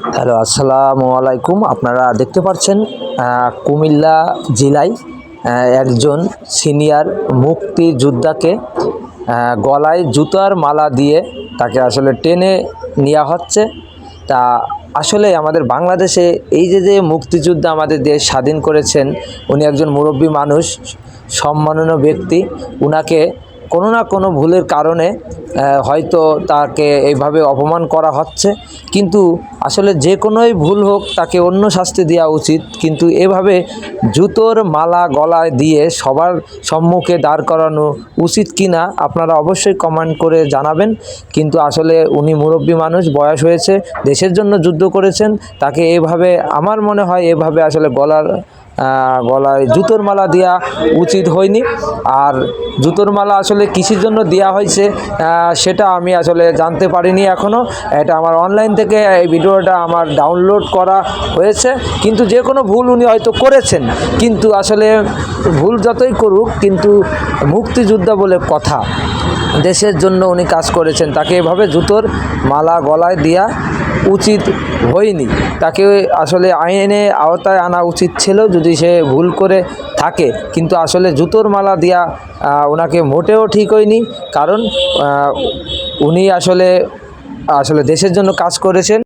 Hello, আসসালামু আলাইকুম। আপনারা দেখতে পাচ্ছেন কুমিল্লা জেলায় একজন সিনিয়র মুক্তিযোদ্ধাকে গলায় জুতার মালা দিয়ে তাকে আসলে টেনে নেওয়া হচ্ছে। তা আসলে আমাদের বাংলাদেশে এই যে যে মুক্তিযুদ্ধ আমাদের দেশ স্বাধীন করেছেন, উনি একজন মুরব্বী মানুষ, সম্মাননীয় ব্যক্তি। উনাকে কোনো না কোনো ভুলের কারণে হয়তো তাকে এইভাবে অপমান করা হচ্ছে। কিন্তু আসলে যে কোনোই ভুল হোক, তাকে অন্য শাস্তি দেওয়া উচিত। কিন্তু এভাবে জুতোর মালা গলায় দিয়ে সবার সম্মুখে দাঁড় করানো উচিত কি না আপনারা অবশ্যই কমেন্ট করে জানাবেন। কিন্তু আসলে উনি মুরব্বী মানুষ, বয়স হয়েছে, দেশের জন্য যুদ্ধ করেছেন, তাকে এভাবে, আমার মনে হয় এভাবে আসলে গলার গলায় জুতোর মালা দেওয়া উচিত হয়নি। আর জুতোর মালা আসলে কিসের জন্য দেওয়া হয়েছে সেটা আমি আসলে জানতে পারিনি এখনও এটা আমার অনলাইন থেকে এই ভিডিওটা আমার ডাউনলোড করা হয়েছে। কিন্তু যে কোনো ভুল উনি হয়তো করেছেন। কিন্তু আসলে ভুল যতই করুক, কিন্তু মুক্তিযোদ্ধা বলে কথা। দেশের জন্য উনি কাজ করেছেন। তাকে এভাবে জুতোর মালা গলায় দেওয়া উচিত হয়নি। তাকে আসলে আইনে আওতায় আনা উচিত ছিল যদি সে ভুল করে থাকে। কিন্তু আসলে জুতোর মালা দেওয়া ওনাকে মোটেও ঠিক হয়নি। কারণ উনি আসলে আসলে দেশের জন্য কাজ করেছেন।